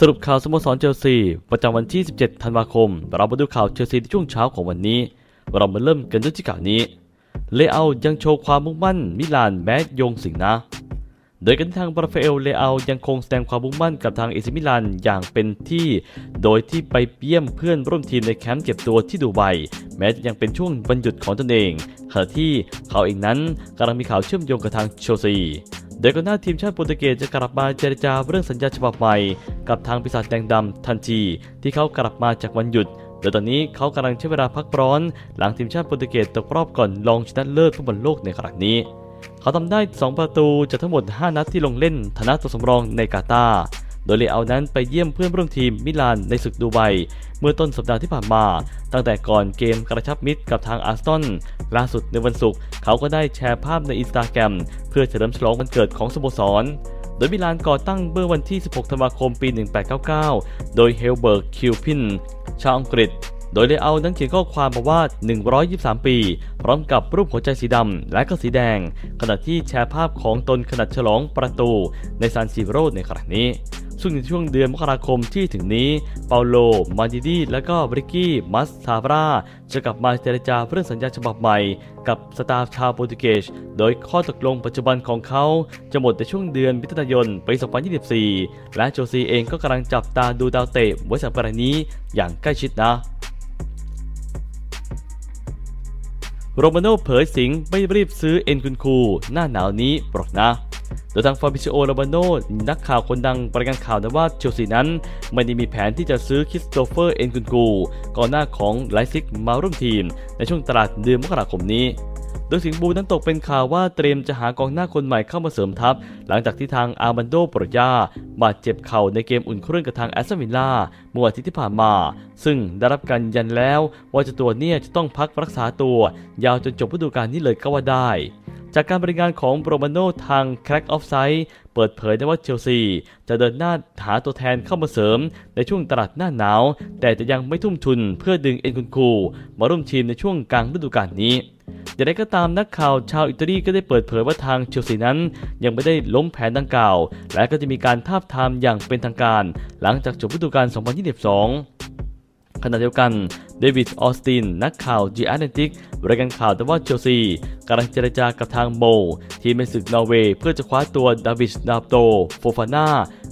สรุปข่าวสโมสรเชลซีประจำวันที่ 17 ธันวาคม เรามาดูข่าวเชลซีในช่วงเช้าของวันนี้ เรามาเริ่มกันด้วยที่ข่าวนี้ เลอายังโชว์ความมุ่งมั่นมิลานแม้โยงสิงห์นะ โดยกันทางบราฟเอลเลอายังคงแสดงความมุ่งมั่นกับทางเอซิมิลานอย่างเป็นที่ โดยที่ไปเยี่ยมเพื่อนร่วมทีมในแคมป์เก็บตัวที่ดูไบแม้จะยังเป็นช่วงวันหยุดของตนเองขณะที่เขาเองนั้นกำลังมีข่าวเชื่อมโยงกับทางเชลซี โดยก่อนหน้าทีมชาติโปรตุเกสจะกลับมาเจรจาเรื่องสัญญาฉบับใหม่ กับทางปีศาจแดงดำทันที ที่เขากลับมาจากวันหยุดโดยตอนนี้เขากำลังใช้เวลาพักร้อน หลังทีมชาติโปรตุเกสตกรอบก่อนลองชนะเลิศฟุตบอลโลกในครั้งนี้ เขาทำได้ 2 ประตูจากทั้งหมด 5 นัดที่ลงเล่นฐานะตัวสำรองในกาตาร์ โดยเลอานั้นไปเยี่ยมเพื่อนร่วมทีมมิลานในศึกดูไบเมื่อต้นสัปดาห์ที่ผ่านมา ตั้งแต่ก่อนเกมกระชับมิตรกับทางอาร์เซนล่าสุดในวันศุกร์เขาก็ได้แชร์ภาพในอินสตาแกรมเพื่อเฉลิมฉลองวันเกิดของสโมสรโดยมิลานก่อตั้งเมื่อวันที่ 16 ธันวาคม ปี 1899 โดยเฮลเบิร์ก คิวพิน ชาวอังกฤษ โดยเลอานั้นเขียนข้อความมาว่า 123 ปี พร้อมกับรูปหัวใจสีดำและก็สีแดง ขณะที่แชร์ภาพของตนขณะฉลองประตูในซานซิโรในครั้งนี้ ซึ่งในช่วงเดือนมกราคมที่ถึงนี้ เปาโล มาดิดี และก็บริกกี้ มัสซาบรา จะกลับมาเจรจาเรื่องสัญญาฉบับใหม่ กับสตาฟชาวโปรตุเกส โดยข้อตกลงปัจจุบันของเขา จะหมดในช่วงเดือนมิถุนายนปี 2024 และโจซีเองก็กำลังจับตาดูดาวเตะไว้สำหรับรายนี้อย่างใกล้ชิดนะโรมาโนเผยสิงไม่รีบซื้อเอ็นคุนคู หน้าหนาวนี้ปรอกนะ โดยทางฟาบิซิโอโรมาโนนักข่าวคนดังปรายงานข่าวนะว่าเชลซีนั้น ไม่ได้มีแผนที่จะซื้อคริสโตเฟอร์เอ็นคุนคูก่อนหน้าของไลซิกมาร่วมทีม ในช่วงตลาดเดือนมกราคมนี้โดยสิงบูนั้นตกเป็นข่าวว่าเตรียมจะหากองหน้าคนใหม่เข้ามาเสริมทัพ หลังจากที่ทางอาร์มันโดโปรยาบาดเจ็บเข่าในเกมอุ่นเครื่องกับทางแอสตันวิลล่าเมื่อวันอาทิตย์ที่ผ่านมา ซึ่งได้รับการยืนยันแล้วว่าจะตัวเนี่ยจะต้องพักรักษาตัวยาวจนจบฤดูกาลนี้เลยก็ว่าได้ จากการบริงานของโรมาโนทาง Crack of Sight เปิดเผยได้ว่าเชลซี จะเดินหน้าหาตัวแทนเข้ามาเสริม ในช่วงตลาดหน้าหนาว แต่จะยังไม่ทุ่มทุนเพื่อดึงเอ็นคุนคู มาร่วมทีมในช่วงกลางฤดูกาลนี้อย่างไรก็ตามนักข่าวชาวอิตาลีก็ได้เปิดเผยว่าทางเชลซีนั้นยังไม่ได้ล้มแผนดังกล่าว และก็จะมีการทาบทามอย่างเป็นทางการ หลังจากจบฤดูกาล 2022 ขณะเดียวกันเดวิดออสตินนักข่าว g ีแอนติกรายงานข่าวแต่ว่าเชลซีกำลังเจรจากับทางโมทีมในศึกนอร์เวย์เพื่อจะคว้าตัวดาวิชดาโต โฟฟาน่า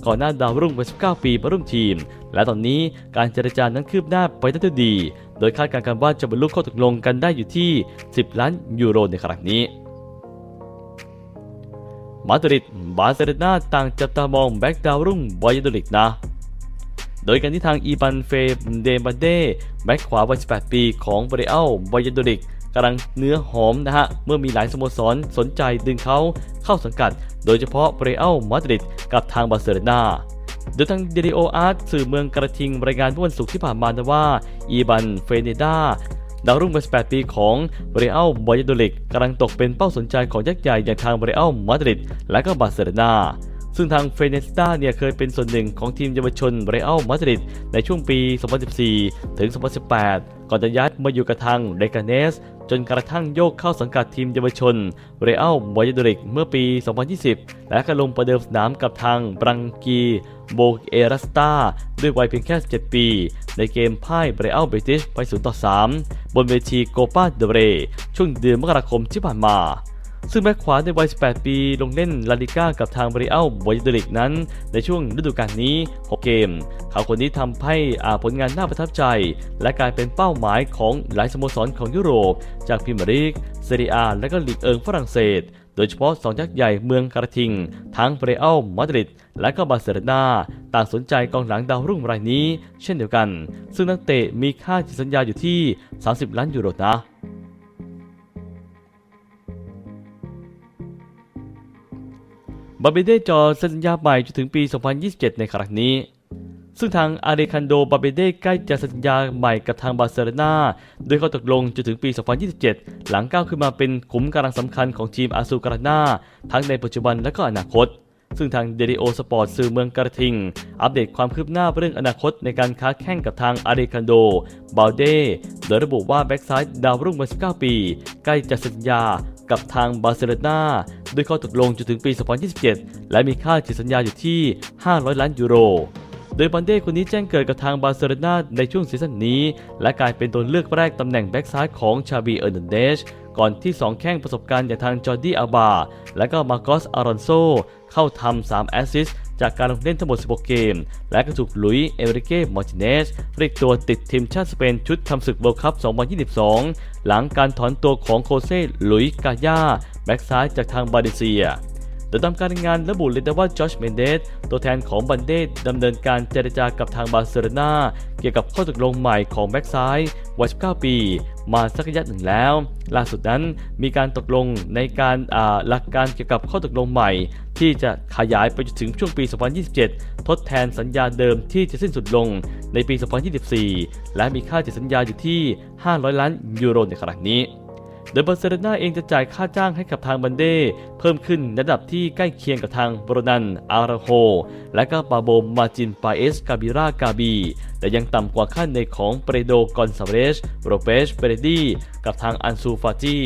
ก่อนหน้าดาวรุ่งวัย19 ปีมาร่วมทีม และตอนนี้การเจรจานั้นคืบหน้าไปได้ด้วยดี โดยคาดการณ์กันว่าจะบรรลุข้อตกลงกันได้อยู่ที่ 10 ล้านยูโรในครั้งนี้มาดริดบาร์เซโลนาต่างจับตามองแบ็กดาวรุ่งบอยาโดลิกนะ โดยการที่ทางอีบันเฟเดบันเดแบ็กขวาวัย 18 ปีของบริอัลบอยาโดลิกกำลังเนื้อหอมนะฮะ เมื่อมีหลายสโมสรสนใจดึงเขาเข้าสังกัด โดยเฉพาะบริอัลมาดริดกับทางบาร์เซโลนาโดยทางเดริโออาร์ตสื่อเมืองกระทิงรายงานเมื่อวันศุกร์ที่ผ่านมานะว่า อีบันเฟเนดาดาวรุ่งวัย18 ปีของเรอัลบอยโดลิกกำลังตกเป็นเป้าสนใจของยักษ์ใหญ่อย่างทางเรอัลมาดริดและก็บาร์เซโลนา ซึ่งทางเฟเนสตาเนี่ยเคยเป็นส่วนหนึ่งของทีมเยาวชนเรอัลมาดริดในช่วงปี 2014 ถึง 2018 ก่อนจะย้ายมาอยู่กับทางเรกาเนส จนกระทั่งโยกเข้าสังกัดทีมเยาวชนเรอัลบอยโดลิกเมื่อปี 2020 และก็ลงประเดิมสนามกับทางบรังกีโบเอรัสตาด้วยวัยเพียงแค่ 17 ปี ในเกมพ่ายเรอัลเบติชไป 0 ต่อ 3 บนเวทีโกปาเดเรช่วงเดือนมกราคมที่ผ่านมา ซึ่งแบ็คขวาในวัย 18 ปี ลงเล่นลาลิก้ากับทางบริอัลบอยเดลิกนั้น ในช่วงฤดูกาลนี้ 6 เกม เขาคนนี้ทำให้อาผลงานน่าประทับใจ และกลายเป็นเป้าหมายของหลายสโมสรของยุโรป จากพรีเมียร์ลีกเซเรียอาและก็ลีกเอิงฝรั่งเศสโดยเฉพาะสองยักษ์ใหญ่เมืองกระทิง ทั้งเรอัลมาดริด และก็บาร์เซโลนาต่างสนใจกองหลังดาวรุ่งรายนี้ เช่นเดียวกัน ซึ่งนักเตะมีค่าจิตสัญญาอยู่ที่ 30 ล้านยูโรนะ บาเบเดจอเซ็นสัญญาใหม่จนถึงปี 2027 ในครั้งนี้ ซึ่งทางอาเรคันโดบาเบเดใกล้จะเซ็นสัญญาใหม่กับทางบาร์เซโลนาโดยเขาตกลงจนถึงปี 2027 หลังก้าวขึ้นมาเป็นขุมกำลังสำคัญของทีมอาซูการานาทั้งในปัจจุบันและก็อนาคตซึ่งทางเดริโอสปอร์ตสื่อเมืองกระทิง อัปเดตความคืบหน้าเรื่องอนาคตในการค้าแข่งกับทางอาเรคันโดบาเดโดยระบุว่าแบ็กซ้ายดาวรุ่งวัย19 ปี ใกล้จะสัญญา กับทางบาร์เซโลนาด้วยข้อตกลงจนถึงปี 2027 และมีค่าจิตสัญญาอยู่ที่ 500 ล้านยูโร โดยบันเด้คนนี้แจ้งเกิดกับทางบาร์เซโลนาในช่วงซีซั่นนี้ และกลายเป็นตัวเลือกแรกตำแหน่งแบ็กซ้ายของชาบีเออร์นันเดชก่อนที่ 2 แข้งประสบการณ์อย่างทางจอร์ดี้อาบา และก็มาโกสอารอนโซเข้าทำ3แอสซิสต์ จากการลงเล่นทั้งหมด 16 เกม และก็ถูกลุยเอเวริเก้มอร์ติเนสเรียกตัวติดทีมชาติสเปนชุดทำศึกเวิลด์คัพ 2022 หลังการถอนตัวของโคเซ่ลุยกาญาแบ็กซ้ายจากทางบาเลเซีย โดยตามการรายงานระบุเลยนะว่าจอชเมนเดสตัวแทนของบันเดสดำเนินการเจรจากับทางบาร์เซโลนาเกี่ยวกับข้อตกลงใหม่ของแบ็กซ้ายวัย 19 ปี มาสักระยะหนึ่งแล้ว ล่าสุดนั้นมีการตกลงในการอ่าหลักการเกี่ยวกับข้อตกลงใหม่ ที่จะขยายไปจนถึงช่วงปี 2027 ทดแทนสัญญาเดิมที่จะสิ้นสุดลงในปี 2024 และมีค่าจัดสัญญาอยู่ที่ 500 ล้านยูโรในขณะนี้ โดยบาร์เซโลนาเองจะจ่ายค่าจ้างให้กับทางบันเด้เพิ่มขึ้นระดับที่ใกล้เคียงกับทางโบรนัน อาราโฮ และก็ปาโบมาจินปาเอส กาบิรากาบี แต่ยังต่ำกว่าค่าในของเปรโดกอนซาเรสโรเปสเปเรดีกับทางอันซูฟาจี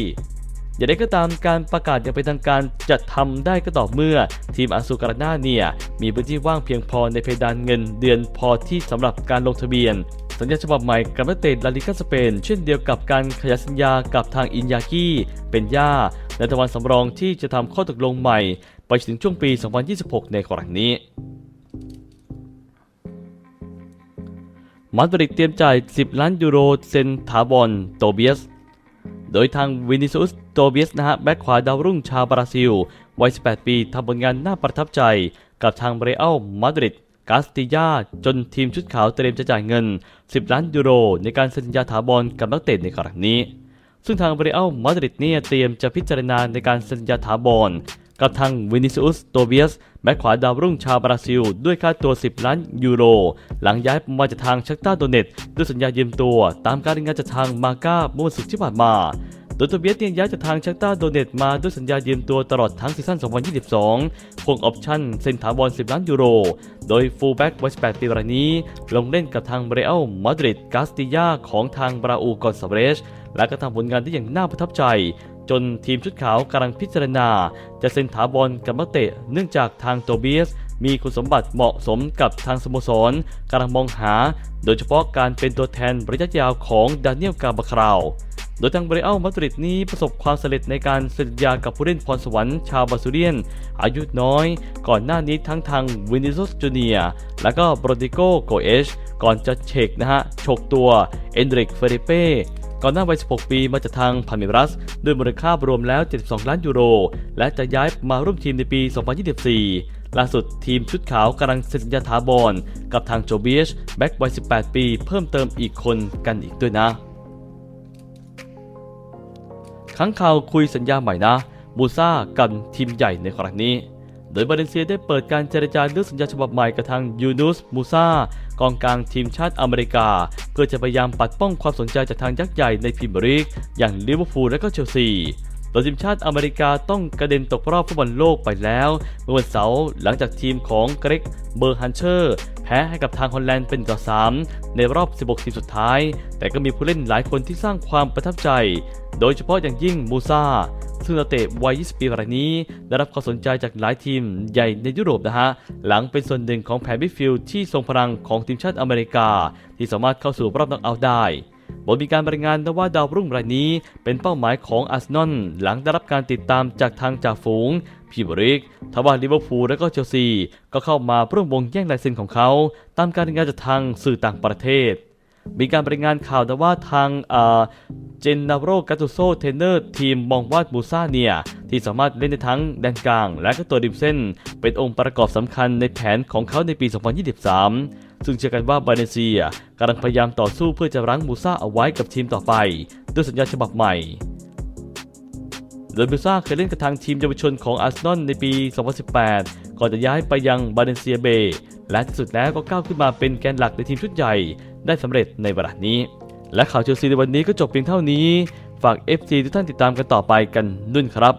อย่างไรก็ตามการประกาศอย่างเป็นทางการจะทำได้ก็ต่อเมื่อ ทีมอาซูการาน่าเนี่ย มีพื้นที่ว่างเพียงพอในเพดานเงินเดือนพอที่สำหรับการลงทะเบียน สัญญาฉบับใหม่กับนักเตะลาลิกาสเปน เช่นเดียวกับการขยายสัญญากับทางอินยากิเป็นย่าในตะวันสำรองที่จะทำข้อตกลงใหม่ ไปถึงช่วงปี 2026 ในครั้งนี้มาดริดเตรียมจ่าย 10 ล้านยูโรเซนถาบอนโตเบียส โดยทางวินิซุสโตเบียสนะฮะแบ็คขวาดาวรุ่งชาวบราซิล วัย 18 ปีทำผลงานน่าประทับใจกับทางเรอัลมาดริด กาสติยาจนทีมชุดขาวเตรียมจะจ่ายเงิน 10 ล้านยูโร ในการเซ็นสัญญาถาวรกับนักเตะในครั้งนี้ ซึ่งทางเรอัลมาดริดเนี่ยเตรียมจะพิจารณาในการเซ็นสัญญาถาวรกับทางวินิซุสโตเบียสแบ็คขวาดาวรุ่งชาวบราซิล ด้วยค่าตัว 10 ล้านยูโร หลังย้ายมาจากทางชักตาโดเนตด้วยสัญญายืมตัว ตามการรายงานจากทางมาก้าเมื่อวันศุกร์ที่ผ่านมา โดยตัวเบียสยังย้ายจากทางชักตาโดเนตมาด้วยสัญญายืมตัวตลอดทั้งซีซั่น 2022คงออปชั่นเซ็นถาวร 10 ล้านยูโร โดยฟูลแบ็กวัย 18 ปีรายนี้ ลงเล่นกับทางเรอัลมาดริดกาสติยาของทางบราอูกอนซาเบรสและก็ทำผลงานได้อย่างน่าประทับใจ จนทีมชุดขาวกำลังพิจารณา จะเซ็นถาวรกับนักเตะเนื่องจากทางโตเบียสมีคุณสมบัติเหมาะสมกับทางสโมสรกำลังมองหา โดยเฉพาะการเป็นตัวแทนระยะยาวของดานิเอลกาบาคราว โดยทางเบรอัลมาดริดนี้ประสบความสำเร็จในการเซ็นสัญญากับผู้เล่นพรสวรรค์ชาวบาซูเรียน อายุน้อย ก่อนหน้านี้ทั้งทางวินิซุสจูเนียและก็โบรดิโกโกเอชก่อนจะเชกนะฮะฉกตัวเอนดริกเฟเรเป้ก่อนหน้าวัย 16 ปีมาจากทางพาเมรัส ด้วยมูลค่ารวมแล้ว 72 ล้านยูโร และจะย้ายมาร่วมทีมในปี 2024 ล่าสุดทีมชุดขาวกำลังเซ็นสัญญาถาวรกับทางโจเบียชแบ็กวัย 18 ปี เพิ่มเติมอีกคนกันอีกด้วยนะ ค้งข่าวคุยสัญญาใหม่นะมูซากันทีมใหญ่ในครั้งนี้ โดยบาเลนเซียได้เปิดการเจรจาเรื่องสัญญาฉบับใหม่กับทางยูนุสมูซากองกลางทีมชาติอเมริกา เพื่อจะพยายามปัดป้องความสนใจจากทางยักษ์ใหญ่ในพรีเมียร์ลีกอย่างลิเวอร์พูลและก็เชลซี โดยทีมชาติอเมริกาต้องกระเด็นตกรอบฟุตบอลโลกไปแล้วเมื่อวันเสาร์หลังจากทีมของเกรกเบอร์ฮันเชอร์แพ้ให้กับทางฮอลแลนด์เป็นต่อ 3 ในรอบ 16 ทีมสุดท้าย แต่ก็มีผู้เล่นหลายคนที่สร้างความประทับใจ โดยเฉพาะอย่างยิ่งมูซาซึ่งนักเตะวัย 20 ปีรายนี้ ได้รับความสนใจจากหลายทีมใหญ่ในยุโรปนะฮะ หลังเป็นส่วนหนึ่งของแผนมิดฟิลด์ที่ทรงพลังของทีมชาติอเมริกา ที่สามารถเข้าสู่รอบน็อกเอาท์ได้ บทมีการรายงานว่าดาวรุ่งรายนี้เป็นเป้าหมายของอาร์เซนอลหลังได้รับการติดตามจากทางจ่าฝูงพรีเมียร์ลีกทว่าลิเวอร์พูลและก็เชลซี ก็เข้ามาร่วมวงแย่งลายเซ็นของเขา ตามการรายงานจากทางสื่อต่างประเทศ มีการรายงานข่าวนะว่าทางเจนนาโรกาตูโซเทนเนอร์ทีมมองว่ามูซาเนียที่สามารถเล่นได้ทั้งแดนกลาง และก็ตัวริมเส้น เป็นองค์ประกอบสำคัญในแผนของเขาในปี 2023 ซึ่งเชื่อกันว่าบาเลนเซียกำลังพยายามต่อสู้เพื่อจะรั้งมูซาเอาไว้กับทีมต่อไป ด้วยสัญญาฉบับใหม่โดยมูซาเคยเล่นกับทางทีมเยาวชนของอาร์เซนอลในปี 2018 ก่อนจะย้ายไปยังบาเลนเซียเบย์และที่สุดแล้วก็ก้าวขึ้นมาเป็นแกนหลักในทีมชุดใหญ่ได้สำเร็จในเวลานี้ และข่าวเชลซีในวันนี้ก็จบเพียงเท่านี้ ฝาก FC ทุกท่านติดตามกันต่อไปกันนุ่นครับ